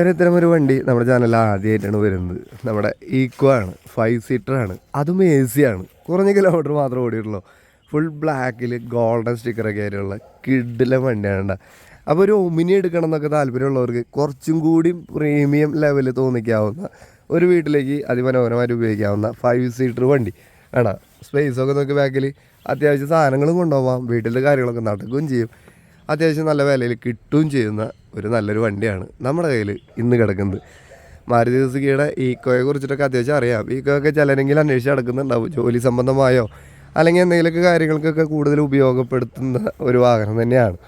അങ്ങനെ ഇത്തരം ഒരു വണ്ടി നമ്മുടെ ചാനലിൽ ആദ്യമായിട്ടാണ് വരുന്നത്. നമ്മുടെ ഈക്കോ ആണ് ഫൈവ് സീറ്റർ ആണ് അതും എ സി ആണ്. കുറഞ്ഞ കിലോമീറ്റർ മാത്രമേ ഓടിയിട്ടുള്ളൂ. ഫുൾ ബ്ലാക്കിൽ ഗോൾഡൻ സ്റ്റിക്കറൊക്കെ ആയിട്ടുള്ള കിഡിലെ വണ്ടിയാണ്. അപ്പോൾ ഒരു ഒമിനി എടുക്കണം എന്നൊക്കെ താല്പര്യമുള്ളവർക്ക് കുറച്ചും കൂടി പ്രീമിയം ലെവലിൽ തോന്നിക്കാവുന്ന ഒരു വീട്ടിലേക്ക് അതിമനോഹരമായിട്ട് ഉപയോഗിക്കാവുന്ന ഫൈവ് സീറ്റർ വണ്ടി ആണ് സ്പേസൊക്കെ നോക്കി ബാക്കിൽ അത്യാവശ്യം സാധനങ്ങളും കൊണ്ടുപോകാം വീട്ടിലെ കാര്യങ്ങളൊക്കെ നടക്കുകയും ചെയ്യും. അത്യാവശ്യം നല്ല വിലയിൽ കിട്ടുകയും ചെയ്യുന്ന ഒരു നല്ലൊരു വണ്ടിയാണ് നമ്മുടെ കയ്യിൽ ഇന്ന് കിടക്കുന്നത്. മാരുതി സുസുക്കിയുടെ ഈക്കോയെ കുറിച്ചിട്ടൊക്കെ അത്യാവശ്യം അറിയാം. ഈക്കോയൊക്കെ ചിലരെങ്കിലും അന്വേഷിച്ച് നടക്കുന്നുണ്ടാവും. ജോലി സംബന്ധമായോ അല്ലെങ്കിൽ എന്തെങ്കിലുമൊക്കെ കാര്യങ്ങൾക്കൊക്കെ കൂടുതൽ ഉപയോഗപ്പെടുത്തുന്ന ഒരു വാഹനം തന്നെയാണ്.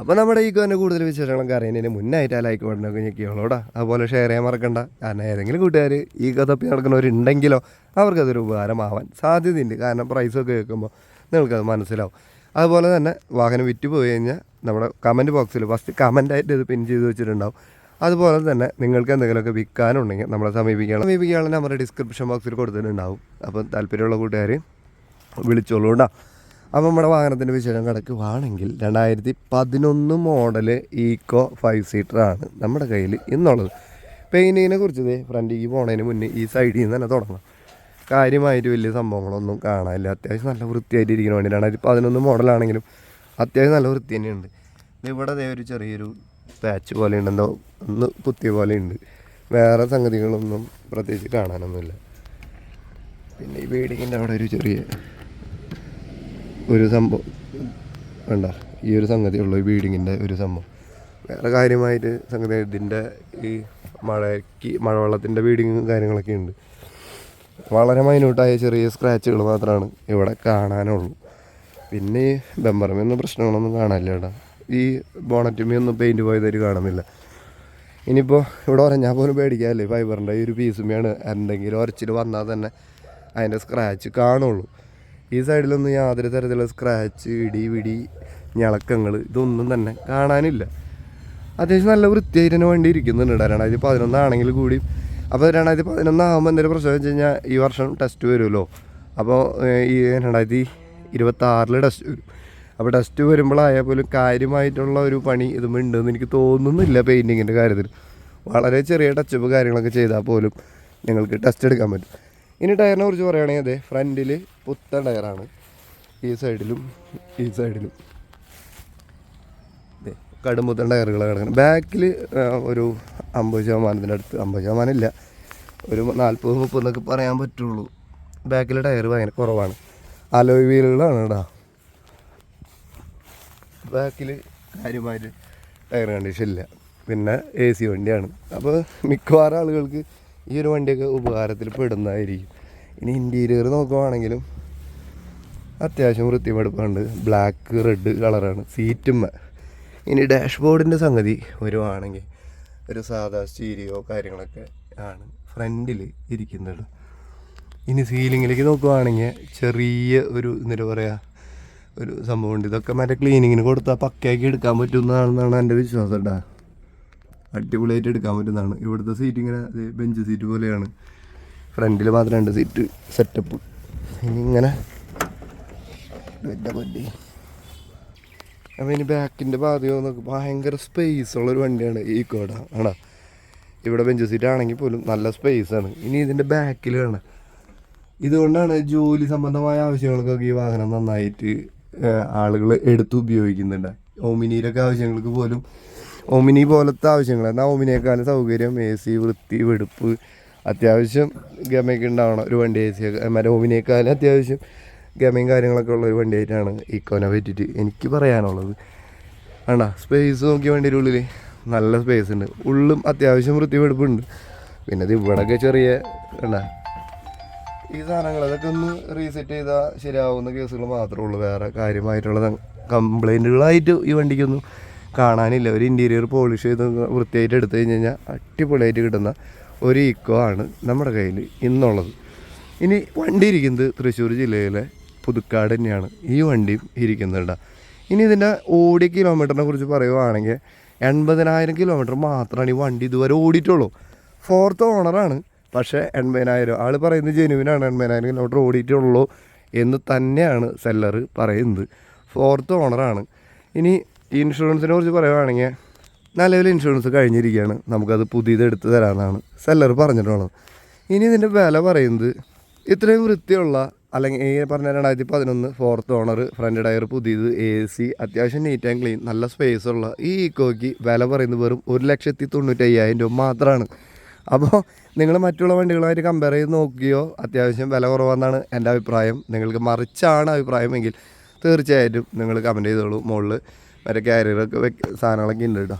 അപ്പോൾ നമ്മുടെ ഈക്കോന്റെ കൂടുതൽ വിശേഷങ്ങളൊക്കെ അറിയുന്നതിന് മുന്നായിട്ട് ആ ലൈക്ക് ബട്ടനൊക്കെ ഞെക്കിയോളൂടാ അതുപോലെ ഷെയർ ചെയ്യാൻ മറക്കണ്ട. കാരണം ഏതെങ്കിലും കൂട്ടുകാർ ഈക്കോ തപ്പി നടക്കുന്നവരുണ്ടെങ്കിലോ അവർക്കതൊരു ഉപകാരമാവാൻ സാധ്യതയുണ്ട്. കാരണം പ്രൈസൊക്കെ കേൾക്കുമ്പോൾ നിങ്ങൾക്കത് മനസ്സിലാവും. അതുപോലെ തന്നെ വാഹനം വിറ്റ് പോയി കഴിഞ്ഞാൽ നമ്മുടെ കമന്റ് ബോക്സിൽ ഫസ്റ്റ് കമന്റായിട്ട് ഇത് പിൻ ചെയ്ത് വെച്ചിട്ടുണ്ടാവും. അതുപോലെ തന്നെ നിങ്ങൾക്ക് എന്തെങ്കിലുമൊക്കെ വിൽക്കാനുണ്ടെങ്കിൽ നമ്മളെ സമീപിക്കണം സമീപിക്കാനുള്ള നമ്മുടെ ഡിസ്ക്രിപ്ഷൻ ബോക്സിൽ കൊടുത്തിട്ടുണ്ടാവും. അപ്പം താല്പര്യമുള്ള കൂട്ടുകാർ വിളിച്ചോളൂ കേട്ടോ. അപ്പം നമ്മുടെ വാഹനത്തിന്റെ വിശേഷം കിടക്കുവാണെങ്കിൽ രണ്ടായിരത്തി പതിനൊന്ന് മോഡൽ ഈക്കോ ഫൈവ് സീറ്ററാണ് നമ്മുടെ കയ്യിൽ ഇന്നുള്ളത്. പെയിന്റിങ്ങിനെ കുറിച്ച് ഇതേ ഫ്രണ്ടിലേക്ക് പോണതിന് മുന്നേ ഈ സൈഡിൽ നിന്ന് തന്നെ തുടങ്ങാം. കാര്യമായിട്ട് വലിയ സംഭവങ്ങളൊന്നും കാണാനില്ല. അത്യാവശ്യം നല്ല വൃത്തിയായിട്ട് ഇരിക്കുന്ന വണ്ടി രണ്ടായിരത്തി പതിനൊന്ന് മോഡലാണെങ്കിലും അത്യാവശ്യം നല്ല വൃത്തി തന്നെയുണ്ട്. ഇവിടെ അതേ ഒരു ചെറിയൊരു പാച്ച് പോലെ ഉണ്ടെന്നോ ഒന്ന് കുത്തിയ പോലെ ഉണ്ട് വേറെ സംഗതികളൊന്നും പ്രത്യേകിച്ച് കാണാനൊന്നുമില്ല. പിന്നെ ഈ ബിൽഡിങ്ങിന്റെ അവിടെ ഒരു ചെറിയ ഒരു സംഭവം വേണ്ട ഈ ഒരു സംഗതി ഉള്ളു ഈ ബീഡിങ്ങിന്റെ ഒരു സംഭവം. വേറെ കാര്യമായിട്ട് സംഗതി ഇതിന്റെ ഈ മഴയ്ക്ക് മഴവെള്ളത്തിന്റെ ബീഡിങ്ങും കാര്യങ്ങളൊക്കെ ഉണ്ട് വളരെ മൈന്യൂട്ടായ ചെറിയ സ്ക്രാച്ചുകൾ മാത്രമാണ് ഇവിടെ കാണാനുള്ളൂ. പിന്നെ ഈ ബമ്പറമൊന്നും പ്രശ്നങ്ങളൊന്നും കാണാനില്ല കേട്ടോ. ഈ ബോണറ്റുമൊന്നും പെയിന്റ് പോയതായിട്ട് കാണുന്നില്ല. ഇനിയിപ്പോൾ ഇവിടെ ഉറഞ്ഞാൽ പോലും പേടിക്കാമല്ലേ ഫൈബറിന്റെ ഈ ഒരു പീസുമ്മയാണ് എന്തെങ്കിലും ഉരച്ചിൽ വന്നാൽ തന്നെ അതിന്റെ സ്ക്രാച്ച് കാണുള്ളൂ. ഈ സൈഡിലൊന്നും യാതൊരു തരത്തിലുള്ള സ്ക്രാച്ച് ഇടി വിടി ഞളക്കങ്ങൾ ഇതൊന്നും തന്നെ കാണാനില്ല. അത്യാവശ്യം നല്ല വൃത്തിയായിട്ട് തന്നെ വണ്ടി ഇരിക്കുന്നുണ്ട്. രണ്ടായിരത്തി പതിനൊന്നാണെങ്കിൽ കൂടി അപ്പോൾ രണ്ടായിരത്തി പതിനൊന്നാകുമ്പോൾ എന്തെങ്കിലും പ്രശ്നം വെച്ച് കഴിഞ്ഞാൽ ഈ വർഷം ടെസ്റ്റ് വരുമല്ലോ. അപ്പോൾ ഈ രണ്ടായിരത്തി ഇരുപത്തി ആറിൽ ടെസ്റ്റ് വരും. അപ്പോൾ ടെസ്റ്റ് വരുമ്പോഴായാൽ പോലും കാര്യമായിട്ടുള്ള ഒരു പണി ഇതും ഉണ്ടെന്ന് എനിക്ക് തോന്നുന്നില്ല പെയിന്റിങ്ങിന്റെ കാര്യത്തിൽ. വളരെ ചെറിയ ടച്ചപ്പ് കാര്യങ്ങളൊക്കെ ചെയ്താൽ പോലും നിങ്ങൾക്ക് ടെസ്റ്റ് എടുക്കാൻ പറ്റും. ഇനി ടയറിനെ കുറിച്ച് പറയുകയാണെങ്കിൽ അതെ ഫ്രണ്ടിൽ പുത്തൻ ടയറാണ്. ഈ സൈഡിലും ഈ സൈഡിലും. ദേ, കടുംപുത്തൻ ടയറുകൾ കിടക്കുന്നത്. ബാക്കിൽ ഒരു അമ്പത് ശതമാനത്തിന്റെ അടുത്ത്. അമ്പത് ശതമാനം ഇല്ല. ഒരു നാൽപ്പത് മുപ്പത് എന്നൊക്കെ പറയാൻ പറ്റുള്ളൂ. ബാക്കിലെ ടയർ ഭയങ്കര കുറവാണ്. അലോയ് വീലുകളാണ് കേട്ടോ ബാക്കിൽ കാര്യമായിട്ട് ടയർ കണ്ടീഷൻ ഇല്ല. പിന്നെ എ സി വണ്ടിയാണ്. അപ്പോൾ മിക്കവാറും ആളുകൾക്ക് ഈ ഒരു വണ്ടിയൊക്കെ ഉപകാരത്തിൽ പെടുന്നതായിരിക്കും. ഇനി ഇന്റീരിയർ നോക്കുവാണെങ്കിലും അത്യാവശ്യം വൃത്തിമെടുപ്പുണ്ട് ബ്ലാക്ക് റെഡ് കളറാണ് സീറ്റുമ്മ ഇനി ഡാഷ്ബോർഡിന്റെ സംഗതി വരുവാണെങ്കിൽ ഒരു സാധാ സ്റ്റീരിയോ കാര്യങ്ങളൊക്കെ ആണ് ഫ്രണ്ടിൽ ഇരിക്കുന്നത്. ഇനി സീലിങ്ങിലേക്ക് നോക്കുവാണെങ്കിൽ ചെറിയ ഒരു എന്താ പറയുക ഒരു സംഭവമുണ്ട് ഇതൊക്കെ മറ്റേ ക്ലീനിങ്ങിന് കൊടുത്താൽ പക്കയാക്കി എടുക്കാൻ പറ്റുന്നതാണെന്നാണ് എന്റെ വിശ്വാസം കേട്ടോ അടിപൊളിയായിട്ട് എടുക്കാൻ പറ്റുന്നതാണ്. ഇവിടുത്തെ സീറ്റ് ഇങ്ങനെ ബെഞ്ച് സീറ്റ് പോലെയാണ്. ഫ്രണ്ടിൽ മാത്രം രണ്ട് സീറ്റ് സെറ്റപ്പ് ഇനി ഇങ്ങനെ. വണ്ടി ഇനി ബാക്കിന്റെ ഭാഗം നോക്ക് ഭയങ്കര സ്പേസ് ഉള്ളൊരു വണ്ടിയാണ് ഈ കോട ആണോ? ഇവിടെ ബെഞ്ച് സീറ്റ് ആണെങ്കിൽ പോലും നല്ല സ്പേസ് ആണ്. ഇനി ഇതിന്റെ ബാക്കിൽ കാണാം. ഇതുകൊണ്ടാണ് ജോലി സംബന്ധമായ ആവശ്യങ്ങൾക്കൊക്കെ ഈ വാഹനം നന്നായിട്ട് ആളുകൾ എടുത്ത് ഉപയോഗിക്കുന്നുണ്ട്. ഓമിനിയിലൊക്കെ ആവശ്യങ്ങൾക്ക് പോലും ഓമിനി പോലത്തെ ആവശ്യങ്ങൾ. എന്നാൽ ഓമിനിയേക്കാളും സൗകര്യം എ സി വൃത്തി വെടുപ്പ് അത്യാവശ്യം ഗമയൊക്കെ ഉണ്ടാവണം. ഒരു വണ്ടി എ സി മറ്റേ ഓമിനിയേക്കാളും അത്യാവശ്യം ഗമയും കാര്യങ്ങളൊക്കെ ഉള്ള ഒരു വണ്ടിയായിട്ടാണ് ഇക്കോനെ പറ്റിയിട്ട് എനിക്ക് പറയാനുള്ളത്. വേണ്ട സ്പേസ് നോക്കിയ വണ്ടിയുടെ ഉള്ളിൽ നല്ല സ്പേസ് ഉണ്ട്. ഉള്ളും അത്യാവശ്യം വൃത്തി വെടുപ്പുണ്ട് പിന്നെ ഇത് ഇവിടെയൊക്കെ ചെറിയ വേണ്ട ഈ സാധനങ്ങൾ അതൊക്കെ ഒന്ന് റീസെറ്റ് ചെയ്താൽ ശരിയാവുന്ന കേസുകൾ മാത്രമേ ഉള്ളൂ. വേറെ കാര്യമായിട്ടുള്ള കംപ്ലൈന്റുകളായിട്ട് ഈ വണ്ടിക്കൊന്നും കാണാനില്ല. ഒരു ഇന്റീരിയർ പോളിഷ് ചെയ്ത് വൃത്തിയായിട്ട് എടുത്തു കഴിഞ്ഞ് കഴിഞ്ഞാൽ അടിപൊളിയായിട്ട് കിട്ടുന്ന ഒരു ഇക്കോ ആണ് നമ്മുടെ കയ്യിൽ ഇന്നുള്ളത്. ഇനി വണ്ടി ഇരിക്കുന്നത് തൃശ്ശൂർ ജില്ലയിലെ പുതുക്കാട് തന്നെയാണ് ഈ വണ്ടിയും ഇരിക്കുന്നുണ്ട് ഇനി ഇതിന്റെ ഓടിയ കിലോമീറ്ററിനെ കുറിച്ച് പറയുവാണെങ്കിൽ എൺപതിനായിരം കിലോമീറ്റർ മാത്രമാണ് ഈ വണ്ടി ഇതുവരെ ഓടിയിട്ടുള്ളൂ. ഫോർത്ത് ഓണറാണ് പക്ഷേ എൺപതിനായിരം ആൾ പറയുന്നത് ജെനുവിനാണ് എൺപതിനായിരം കിലോമീറ്റർ ഓടിയിട്ടുള്ളൂ എന്ന് തന്നെയാണ് സെല്ലർ പറയുന്നത്. ഫോർത്ത് ഓണറാണ് ഇനി ഇൻഷുറൻസിനെ കുറിച്ച് പറയുവാണെങ്കിൽ നിലവിൽ ഇൻഷുറൻസ് കഴിഞ്ഞിരിക്കുകയാണ്. നമുക്കത് പുതിയത് എടുത്ത് തരാമെന്നാണ് സെല്ലർ പറഞ്ഞിട്ടുള്ളത്. ഇനി ഇതിന്റെ വില പറയുന്നത് ഇത്രയും വൃത്തിയുള്ള അല്ലെങ്കിൽ ഈ പറഞ്ഞ രണ്ടായിരത്തി പതിനൊന്ന് ഫോർത്ത് ഓണർ ഫ്രണ്ട് ടയർ പുതിയത് എ സി അത്യാവശ്യം നീറ്റ് ആൻഡ് ക്ലീൻ നല്ല സ്പേസ് ഉള്ള. ഈ ഇക്കോയ്ക്ക് വില പറയുന്നത് വെറും ഒരു ലക്ഷത്തി തൊണ്ണൂറ്റി അയ്യായിരം രൂപ മാത്രമാണ് അപ്പോൾ നിങ്ങൾ മറ്റുള്ള വണ്ടികളുമായിട്ട് കമ്പയർ ചെയ്ത് നോക്കിയോ? അത്യാവശ്യം വില കുറവാണെന്നാണ് എന്റെ അഭിപ്രായം. നിങ്ങൾക്ക് മറിച്ചാണ് അഭിപ്രായമെങ്കിൽ തീർച്ചയായിട്ടും നിങ്ങൾ കമന്റ് ചെയ്തോളൂ. മുകളിൽ മറ്റേ ക്യാരിയറൊക്കെ വെക്ക സാധനങ്ങളൊക്കെ ഉണ്ട് കേട്ടോ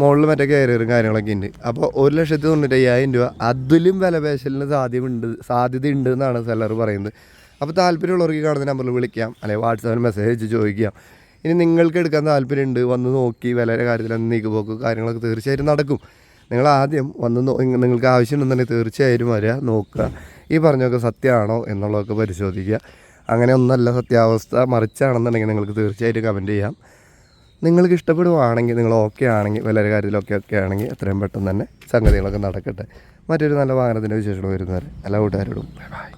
മുകളിൽ മറ്റേ കയറിയറും കാര്യങ്ങളൊക്കെ ഉണ്ട്. അപ്പോൾ ഒരു ലക്ഷത്തി തൊണ്ണൂറ്റയ്യായിരം രൂപ അതിലും വില പേശലിന് സാധ്യതയുണ്ട് സാധ്യതയുണ്ട് എന്നാണ് സെല്ലർ പറയുന്നത്. അപ്പോൾ താല്പര്യമുള്ളവർക്ക് കാണുന്ന നമ്പറിൽ വിളിക്കാം അല്ലെങ്കിൽ വാട്സാപ്പിൽ മെസ്സേജ് അയച്ച് ചോദിക്കാം. ഇനി നിങ്ങൾക്ക് എടുക്കാൻ താല്പര്യമുണ്ട് വന്ന് നോക്കി വിലയുടെ കാര്യത്തിൽ നീക്കുപോക്ക് കാര്യങ്ങളൊക്കെ തീർച്ചയായിട്ടും നടക്കും. നിങ്ങൾ ആദ്യം വന്ന് നിങ്ങൾക്ക് ആവശ്യമുണ്ടെന്നുണ്ടെങ്കിൽ തീർച്ചയായും വരിക നോക്കുക. ഈ പറഞ്ഞൊക്കെ സത്യമാണോ എന്നുള്ളതൊക്കെ പരിശോധിക്കുക. അങ്ങനെ ഒന്നല്ല സത്യാവസ്ഥ മറിച്ചാണെന്നുണ്ടെങ്കിൽ നിങ്ങൾക്ക് തീർച്ചയായിട്ടും കമന്റ് ചെയ്യാം. നിങ്ങൾക്ക് ഇഷ്ടപ്പെടുവാണെങ്കിൽ നിങ്ങൾ ഓക്കെ ആണെങ്കിൽ വളരെ കാര്യത്തിലൊക്കെ ഒക്കെ ആണെങ്കിൽ എത്രയും പെട്ടെന്ന് തന്നെ സംഗതികളൊക്കെ നടക്കട്ടെ. മറ്റൊരു നല്ല വാഹനത്തിന്റെ വിശേഷങ്ങൾ വരുന്നവരെ എല്ലാ കൂട്ടുകാരോടും ബൈ ബൈ